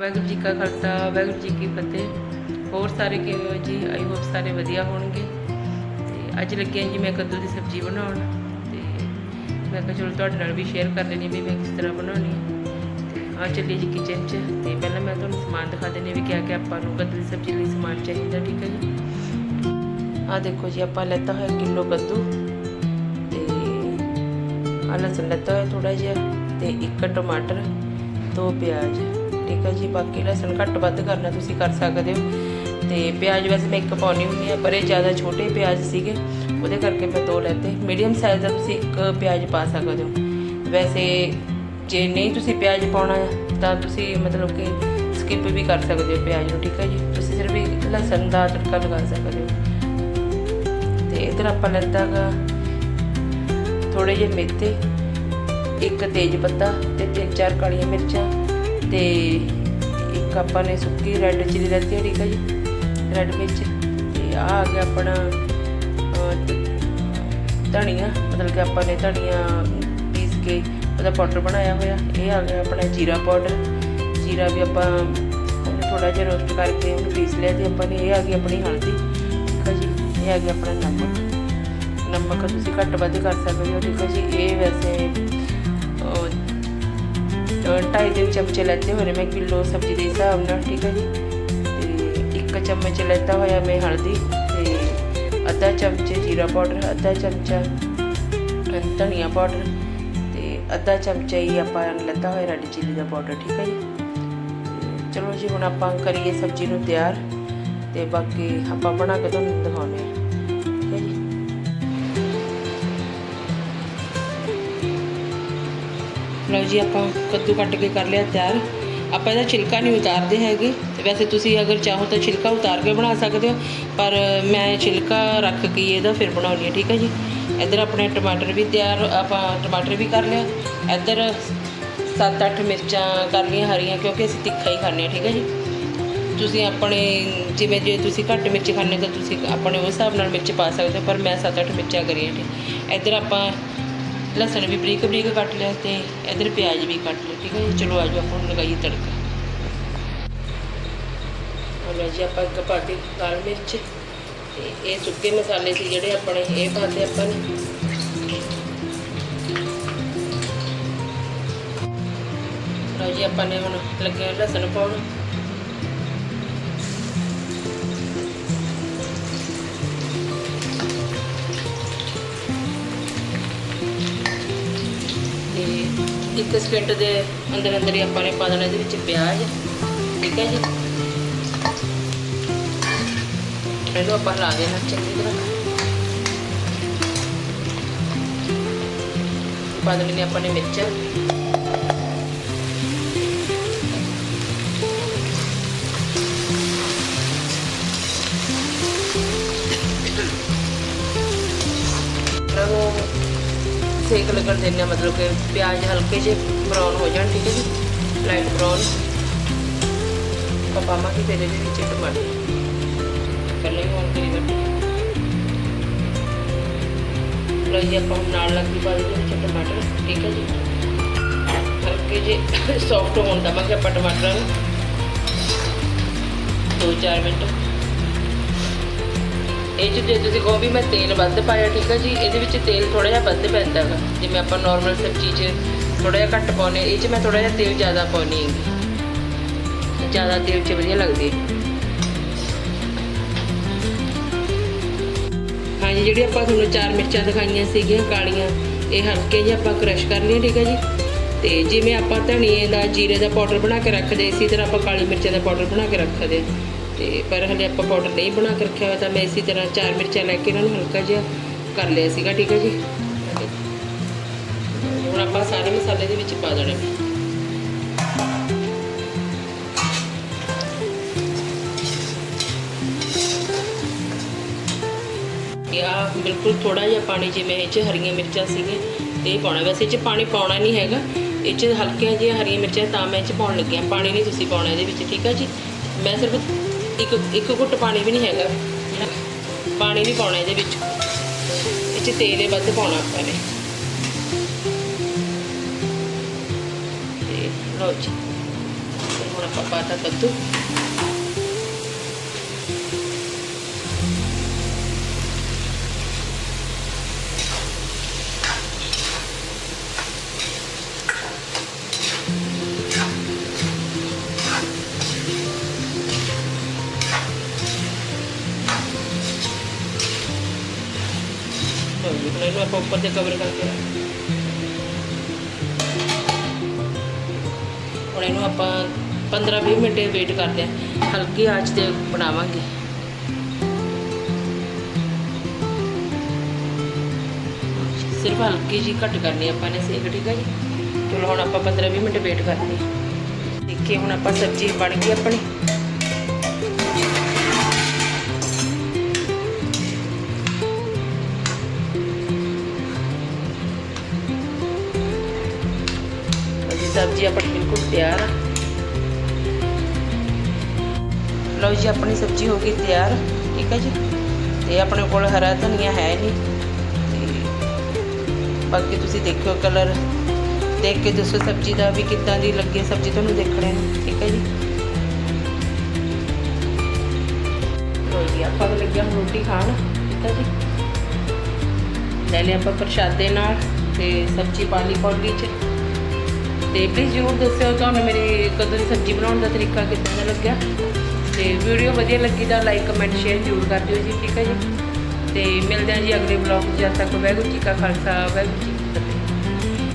ਵਾਹਿਗੁਰੂ ਜੀ ਕਾ ਖਾਲਸਾ, ਵਾਹਿਗੁਰੂ ਜੀ ਕੀ ਫਤਿਹ। ਹੋਰ ਸਾਰੇ ਕਿਵੇਂ ਹੋ ਜੀ? ਆਈ ਹੋਪ ਸਾਰੇ ਵਧੀਆ ਹੋਣਗੇ। ਤੇ ਅੱਜ ਲੱਗੀ ਹਾਂ ਜੀ ਮੈਂ ਕੱਦੂ ਦੀ ਸਬਜ਼ੀ ਬਣਾਉਣ। ਤੇ ਮੈਂ ਕਿਹਾ ਚਲੋ ਤੁਹਾਡੇ ਨਾਲ ਵੀ ਸ਼ੇਅਰ ਕਰ ਲੈਣੀ ਵੀ ਮੈਂ ਕਿਸ ਤਰ੍ਹਾਂ ਬਣਾਉਣੀ ਹੈ। ਤੇ ਆ ਚੱਲੀ ਜੀ ਕਿਚਨ 'ਚ। ਤੇ ਪਹਿਲਾਂ ਮੈਂ ਤੁਹਾਨੂੰ ਸਮਾਨ ਦਿਖਾ ਦਿੰਦੀ ਹਾਂ ਵੀ ਕਿਆ ਕਿਆ ਆਪਾਂ ਨੂੰ ਕੱਦੂ ਦੀ ਸਬਜ਼ੀ ਲਈ ਸਮਾਨ ਚਾਹੀਦਾ, ਠੀਕ ਹੈ ਜੀ? ਆ ਦੇਖੋ ਜੀ, ਆਪਾਂ ਲੈਤਾ ਹੋਇਆ ਕਿਲੋ ਕੱਦੂ। ਤੇ ਆ ਲਸਣ ਲੈਤਾ ਹੋਇਆ ਥੋੜਾ ਜਿਹਾ। ਤੇ ਇੱਕ ਟਮਾਟਰ, ਦੋ ਪਿਆਜ਼। ਠੀਕ ਹੈ ਜੀ, ਬਾਕੀ ਲਸਣ ਘੱਟ ਵੱਧ ਕਰਨਾ ਤੁਸੀਂ ਕਰ ਸਕਦੇ ਹੋ। ਤੇ ਪਿਆਜ਼ ਵੈਸੇ ਮੈਂ ਇੱਕ ਪਾਉਣੀ ਹੁੰਦੀ ਆ ਪਰ ਇਹ ਜ਼ਿਆਦਾ ਛੋਟੇ ਪਿਆਜ਼ ਸੀਗੇ, ਉਹਦੇ ਕਰਕੇ ਮੈਂ ਦੋ ਲੈਤੇ। ਮੀਡੀਅਮ ਸਾਈਜ਼ ਦਾ ਤੁਸੀਂ ਇੱਕ ਪਿਆਜ਼ ਪਾ ਸਕਦੇ ਹੋ। ਵੈਸੇ ਜੇ ਨਹੀਂ ਤੁਸੀਂ ਪਿਆਜ਼ ਪਾਉਣਾ ਤਾਂ ਤੁਸੀਂ ਮਤਲਬ ਕਿ ਸਕਿਪ ਵੀ ਕਰ ਸਕਦੇ ਹੋ ਪਿਆਜ਼ ਨੂੰ, ਠੀਕ ਹੈ ਜੀ। ਤੁਸੀਂ ਸਿਰਫ ਇੱਕ ਲਸਣ ਦਾ ਤੜਕਾ ਲਗਾ ਸਕਦੇ ਹੋ। ਤੇ ਇਧਰ ਆਪਾਂ ਲੈਤਾ ਗਾ ਥੋੜੇ ਜਿਹੇ ਮੇਥੇ, ਇੱਕ ਤੇਜ ਪੱਤਾ ਤੇ ਤਿੰਨ ਚਾਰ ਕਾਲੀਆਂ ਮਿਰਚਾਂ। ਤੇ ਇੱਕ ਆਪਾਂ ਨੇ ਸੁੱਕੀ ਰੈੱਡ ਚਿਲੀ ਲੈਤੀ ਹੈ ਠੀਕ ਹੈ ਜੀ? ਰੈੱਡ ਮਿਰਚ ਤੇ ਆ ਆ ਗਿਆ ਆਪਣਾ ਧਨੀਆ, ਮਤਲਬ ਕਿ ਆਪਾਂ ਨੇ ਧਨੀਆ ਪੀਸ ਕੇ ਉਹਦਾ ਪਾਊਡਰ ਬਣਾਇਆ ਹੋਇਆ। ਇਹ ਆ ਗਿਆ ਆਪਣਾ ਜੀਰਾ ਪਾਊਡਰ ਜੀਰਾ ਵੀ ਆਪਾਂ ਉਹਨੂੰ ਥੋੜਾ ਜਿਹਾ ਰੋਸਟ ਕਰਕੇ ਉਹਨੂੰ ਪੀਸ ਲਿਆ ਤੇ ਆਪਾਂ ਨੇ ਇਹ ਆ ਗਈ ਆਪਣੀ ਹਲਦੀ, ਠੀਕ ਹੈ ਜੀ? ਇਹ ਆ ਗਿਆ ਆਪਣਾ ਨਮਕ। ਨਮਕ ਤੁਸੀਂ ਘੱਟ ਵੱਧ ਕਰ ਸਕਦੇ ਹੋ, ਠੀਕ ਹੈ ਜੀ? ਇਹ ਵੈਸੇ ਢਾਈ ਤਿੰਨ ਚਮਚੇ ਲੈਤੇ ਹੋਏ ਨੇ। ਮੈਂ ਕਿਲੋ ਸਬਜ਼ੀ ਦੇ ਹਿਸਾਬ ਨਾਲ, ਠੀਕ ਹੈ ਜੀ। ਤੇ ਇੱਕ ਚਮਚ ਲੈਤਾ ਹੋਇਆ ਮੈਂ ਹਲਦੀ ਤੇ ਅੱਧਾ ਚਮਚ ਜੀਰਾ ਪਾਊਡਰ, ਅੱਧਾ ਚਮਚਾ ਧਨੀਆ ਪਾਊਡਰ ਤੇ ਅੱਧਾ ਚਮਚਾ ਹੀ ਆਪਾਂ ਲੈਤਾ ਹੋਇਆ ਰੈੱਡ ਚਿੱਲੀ ਦਾ ਪਾਊਡਰ, ਠੀਕ ਹੈ ਜੀ। ਤੇ ਚਲੋ ਜੀ, ਹੁਣ ਆਪਾਂ ਕਰੀਏ ਸਬਜ਼ੀ ਨੂੰ ਤਿਆਰ ਤੇ ਬਾਕੀ ਆਪਾਂ ਬਣਾ ਕੇ ਤੁਹਾਨੂੰ ਦਿਖਾਉਂਦੇ ਲਓ ਜੀ, ਆਪਾਂ ਕੱਦੂ ਕੱਟ ਕੇ ਕਰ ਲਿਆ ਤਿਆਰ। ਆਪਾਂ ਇਹਦਾ ਛਿਲਕਾ ਨਹੀਂ ਉਤਾਰਦੇ ਹੈਗੇ। ਤੇ ਵੈਸੇ ਤੁਸੀਂ ਅਗਰ ਚਾਹੋ ਤਾਂ ਛਿਲਕਾ ਉਤਾਰ ਕੇ ਬਣਾ ਸਕਦੇ ਹੋ, ਪਰ ਮੈਂ ਛਿਲਕਾ ਰੱਖ ਕੇ ਇਹਦਾ ਫਿਰ ਬਣਾਉਣੀ ਹੈ ਠੀਕ ਹੈ ਜੀ? ਇੱਧਰ ਆਪਣੇ ਟਮਾਟਰ ਵੀ ਤਿਆਰ, ਆਪਾਂ ਟਮਾਟਰ ਵੀ ਕਰ ਲਿਆ। ਇੱਧਰ 7-8 ਮਿਰਚਾਂ ਕਰ ਲਈਆਂ ਹਰੀਆਂ, ਕਿਉਂਕਿ ਅਸੀਂ ਤਿੱਖਾ ਹੀ ਖਾਂਦੇ ਹਾਂ, ਠੀਕ ਹੈ ਜੀ? ਤੁਸੀਂ ਆਪਣੇ, ਜਿਵੇਂ ਜੇ ਤੁਸੀਂ ਘੱਟ ਮਿਰਚ ਖਾਂਦੇ ਤਾਂ ਤੁਸੀਂ ਆਪਣੇ ਉਸ ਹਿਸਾਬ ਨਾਲ ਮਿਰਚ ਪਾ ਸਕਦੇ ਹੋ, ਪਰ ਮੈਂ 7-8 ਮਿਰਚਾਂ ਕਰੀਆਂ ਠੀਕ ਇੱਧਰ ਆਪਾਂ ਲਸਣ ਵੀ ਬਰੀਕ ਬਰੀਕ ਕੱਟ ਲਿਆ ਤੇ ਇਧਰ ਪਿਆਜ਼ ਵੀ ਕੱਟ ਲਿਆ, ਠੀਕ ਹੈ ਜੀ? ਚਲੋ ਆਜੋ, ਆਪਾਂ ਹੁਣ ਲਗਾਈਏ ਤੜਕਾ। ਹੁਣ ਜੀ, ਆਪਾਂ ਇੱਕ ਪਾ ਪਾਤੀ ਲਾਲ ਮਿਰਚ ਤੇ ਇਹ ਸੁੱਕੇ ਮਸਾਲੇ ਸੀ ਜਿਹੜੇ ਆਪਣੇ, ਇਹ ਪਾਤੇ ਆਪਾਂ ਨੇ। ਲਓ ਜੀ, ਆਪਾਂ ਨੇ ਹੁਣ ਲੱਗੇ ਲਸਣ ਪਾਉਣ। ਇੱਕ ਸਕਿੰਟ ਦੇ ਅੰਦਰ ਅੰਦਰ ਹੀ ਆਪਾਂ ਨੇ ਪਾ ਦੇਣਾ, ਇਹਦੇ ਵਿੱਚ ਪਿਆਜ਼, ਠੀਕ ਹੈ ਜੀ। ਇਹਨੂੰ ਆਪਾਂ ਲਾ ਦੇਣਾ ਚੰਗੀ ਤਰ੍ਹਾਂ। ਪਾ ਦੇਣੀ ਆਪਾਂ ਨੇ ਮਿਰਚ। ਇਹਨਾਂ ਸੇਕ ਲੱਗਣ ਦੇਣਾ ਮਤਲਬ ਕਿ ਪਿਆਜ਼ ਹਲਕੇ ਜਿਹੇ ਬਰਾਊਨ ਹੋ ਜਾਣ, ਠੀਕ ਹੈ ਜੀ? ਲਾਈਟ ਬਰਾਊਨ ਪਾਪਾ ਕੀ ਤੇਰੇ ਦੇ ਵਿੱਚ ਟਮਾਟਰ। ਪਹਿਲਾਂ ਹੀ ਔਨ ਕਰੀ ਲੋ ਜੀ, ਆਪਾਂ ਨਾਲ ਲੱਗੀ ਪਾ ਦੇਣਾ ਵਿੱਚ ਟਮਾਟਰ, ਠੀਕ ਹੈ ਜੀ? ਹਲਕੇ ਜਿਹੇ ਸੌਫਟ ਹੋਣ ਦਵਾਂਗੇ ਆਪਾਂ ਟਮਾਟਰਾਂ ਨੂੰ। 2-4 ਮਿੰਟ। ਇਹ 'ਚ ਜੇ ਤੁਸੀਂ ਕਹੋ ਵੀ ਮੈਂ ਤੇਲ ਵੱਧ ਪਾਇਆ, ਠੀਕ ਹੈ ਜੀ? ਇਹਦੇ ਵਿੱਚ ਤੇਲ ਥੋੜਾ ਜਿਹਾ ਵੱਧ ਪੈਂਦਾ ਹੈਗਾ ਜਿਵੇਂ ਆਪਾਂ ਨਾਰਮਲ ਸਬਜ਼ੀ 'ਚ ਥੋੜਾ ਜਿਹਾ ਘੱਟ ਪਾਉਨੇ ਇਹ 'ਚ ਮੈਂ ਥੋੜਾ ਜਿਹਾ ਤੇਲ ਜ਼ਿਆਦਾ ਪਾਉਣੀ ਹੈਗੀ ਜ਼ਿਆਦਾ ਤੇਲ 'ਚ ਵਧੀਆ ਲੱਗਦੀ ਹੈ। ਹਾਂਜੀ, ਜਿਹੜੀ ਆਪਾਂ ਤੁਹਾਨੂੰ ਚਾਰ ਮਿਰਚਾਂ ਦਿਖਾਈਆਂ ਸੀਗੀਆਂ ਕਾਲੀਆਂ, ਇਹ ਹਲਕੇ ਜਿਹਾ ਆਪਾਂ ਕ੍ਰਸ਼ ਕਰ ਲਈਆਂ, ਠੀਕ ਹੈ ਜੀ? ਤੇ ਜਿਵੇਂ ਆਪਾਂ ਧਨੀਏ ਦਾ, ਜੀਰੇ ਦਾ ਪਾਊਡਰ ਬਣਾ ਕੇ ਰੱਖਦੇ, ਇਸੇ ਤਰ੍ਹਾਂ ਆਪਾਂ ਕਾਲੀ ਮਿਰਚਾਂ ਦਾ ਪਾਊਡਰ ਬਣਾ ਕੇ ਰੱਖਦੇ। ਤੇ ਪਰ ਹਲੇ ਆਪਾਂ ਪਾਊਡਰ ਨਹੀਂ ਬਣਾ ਕੇ ਰੱਖਿਆ ਹੋਇਆ ਤਾਂ ਮੈਂ ਇਸੇ ਤਰ੍ਹਾਂ ਚਾਰ ਮਿਰਚਾਂ ਲੈ ਕੇ ਇਹਨਾਂ ਨੂੰ ਹਲਕਾ ਜਿਹਾ ਕਰ ਲਿਆ ਸੀਗਾ, ਠੀਕ ਹੈ ਜੀ? ਹੁਣ ਆਪਾਂ ਸਾਰੇ ਮਸਾਲੇ ਦੇ ਵਿੱਚ ਪਾ ਦੇਣੇ। ਨੇ ਆ ਬਿਲਕੁਲ ਥੋੜਾ ਜਿਹਾ ਪਾਣੀ ਜਿਵੇਂ ਇਹ ਚ ਹਰੀਆਂ ਮਿਰਚਾਂ ਸੀਗੇ ਤੇ ਇਹ ਪਾਉਣਾ, ਵੈਸੇ ਇਹ ਚ ਪਾਣੀ ਪਾਉਣਾ ਨਹੀਂ ਹੈਗਾ, ਇਹ ਚ ਹਲਕੀਆਂ ਜਿਹੀਆਂ ਹਰੀਆਂ ਮਿਰਚਾਂ ਤਾਂ ਮੈਂ ਇਹ ਚ ਪਾਉਣ ਲੱਗਿਆ, ਪਾਣੀ ਨਹੀਂ ਤੁਸੀਂ ਪਾਉਣਾ ਇਹਦੇ ਵਿੱਚ, ਠੀਕ ਆ ਜੀ? ਮੈਂ ਸਿਰਫ ਇੱਕ ਇੱਕ ਘੁੱਟ ਪਾਣੀ ਵੀ ਨਹੀਂ ਹੈਗਾ। ਪਾਣੀ ਨਹੀਂ ਪਾਉਣਾ ਇਹਦੇ ਵਿੱਚ। ਇਹ ਚ ਤੇਲ ਹੀ ਵੱਧ ਪਾਉਣਾ ਆਪਾਂ ਨੇ। ਤੇ ਲਓ ਜੀ। ਹੁਣ ਆਪਾਂ ਪਾਤਾ ਕੱਦੂ। ਇਹਨੂੰ ਆਪਾਂ ਉੱਪਰ ਤੇ ਕਵਰ ਕਰਕੇ ਹੁਣ ਇਹਨੂੰ ਆਪਾਂ 15-20 ਮਿੰਟ ਵੇਟ ਕਰਦੇ ਹਾਂ। ਹਲਕੀ ਆਂਚ ਤੇ ਬਣਾਵਾਂਗੇ। ਸਿਰਫ ਹਲਕੀ ਜੀ ਘੱਟ ਕਰਨੀ ਆਪਾਂ ਨੇ ਸੇਕ ਠੀਕ ਹੈ ਜੀ? ਚਲੋ ਹੁਣ ਆਪਾਂ 15-20 ਮਿੰਟ ਵੇਟ ਕਰਦੇ ਹਾਂ। ਦੇਖੀਏ ਹੁਣ ਆਪਾਂ ਸਬਜ਼ੀ ਬਣ ਗਈ ਆਪਣੀ। ਸਬਜ਼ੀ ਆਪਣੀ ਬਿਲਕੁਲ ਤਿਆਰ ਆ। ਲਓ ਜੀ, ਆਪਣੀ ਸਬਜ਼ੀ ਹੋ ਗਈ ਤਿਆਰ, ਠੀਕ ਹੈ ਜੀ। ਤੇ ਆਪਣੇ ਕੋਲ ਹਰਾ ਧਨੀਆ ਹੈ ਨਹੀਂ। ਬਾਕੀ ਤੁਸੀਂ ਦੇਖਿਓ ਕਲਰ। ਦੇਖ ਕੇ ਦੱਸੋ ਸਬਜ਼ੀ ਦਾ ਵੀ ਕਿੱਦਾਂ ਦੀ ਲੱਗੀ ਸਬਜ਼ੀ, ਤੁਹਾਨੂੰ ਦੇਖਣੇ ਠੀਕ ਹੈ ਜੀ। ਲਓ ਜੀ, ਆਪਾਂ ਲੱਗਿਆ ਹੁਣ ਰੋਟੀ ਖਾਣ, ਠੀਕ ਹੈ ਜੀ। ਲੈ ਲਿਆ ਆਪਾਂ ਪ੍ਰਸ਼ਾਦੇ ਨਾਲ ਤੇ ਸਬਜ਼ੀ ਪਾ ਲਈ ਕੌਲੀ 'ਚ। ਤੇ ਪਲੀਜ਼ ਜ਼ਰੂਰ ਦੱਸਿਓ ਤੁਹਾਨੂੰ ਮੇਰੀ ਕਦੋਂ ਦੀ ਸਬਜ਼ੀ ਬਣਾਉਣ ਦਾ ਤਰੀਕਾ ਕਿੱਦਾਂ ਦਾ ਲੱਗਿਆ। ਤੇ ਵੀਡੀਓ ਵਧੀਆ ਲੱਗੀ ਤਾਂ ਲਾਈਕ ਕਮੈਂਟ ਸ਼ੇਅਰ ਜ਼ਰੂਰ ਕਰ ਦਿਓ ਜੀ, ਠੀਕ ਹੈ ਜੀ। ਤੇ ਮਿਲਦੇ ਹਾਂ ਜੀ ਅਗਲੇ ਵਲੌਗ 'ਚ, ਜਦ ਤੱਕ, ਵਾਹਿਗੁਰੂ ਜੀ ਕਾ ਖਾਲਸਾ, ਵਾਹਿਗੁਰੂ ਜੀ